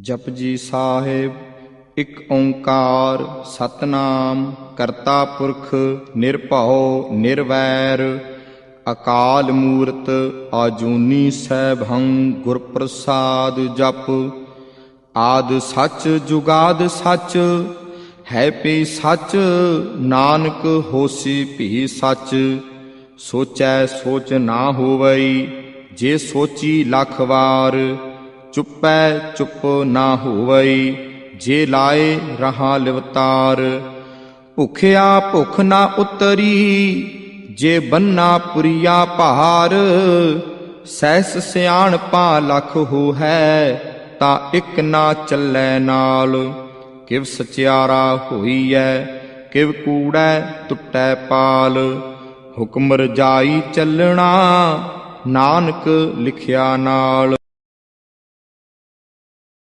ਜਪਜੀ ਸਾਹਿਬ, ਇਕ ਓੰਕਾਰ ਸਤਨਾਮ, ਕਰਤਾ ਪੁਰਖ ਨਿਰਭਉ ਨਿਰਵੈਰ, ਅਕਾਲ ਮੂਰਤ ਆਜੂਨੀ ਸੈਭੰ ਗੁਰ ਪ੍ਰਸਾਦ ਜਪ, ਆਦ ਸੱਚ ਜੁਗਾਦ ਸੱਚ, ਹੈ ਪੀ ਸੱਚ, ਨਾਨਕ ਹੋਸੀ ਭੀ ਸੱਚ, ਸੋਚੈ ਸੋਚ ਨਾ ਹੋਵਈ, ਜੇ ਸੋਚੀ ਲੱਖ ਵਾਰ ਚੁੱਪੈ ਚੁੱਪ ਨਾ ਹੋਵਈ ਜੇ ਲਾਏ ਰਹਾ ਲਿਵਤਾਰ। ਭੁਖਿਆ ਭੁਖ ਨਾ ਉਤਰੀ, ਜੇ ਬੰਨਾ ਪੁਰੀਆ ਭਾਰ। ਸਹਿਸ ਸਿਆਣ ਪਾ ਲਖ ਹੋ ਹੈ ਤਾਂ ਇੱਕ ਨਾ ਚੱਲੈ ਨਾਲ। ਕਿਵ ਸਚਿਆਰਾ ਹੋਈਐ, ਕਿਵ ਕੂੜੈ ਟੁੱਟੈ ਪਾਲ। ਹੁਕਮ ਰਜਾਈ ਚੱਲਣਾ, ਨਾਨਕ ਲਿਖਿਆ ਨਾਲ।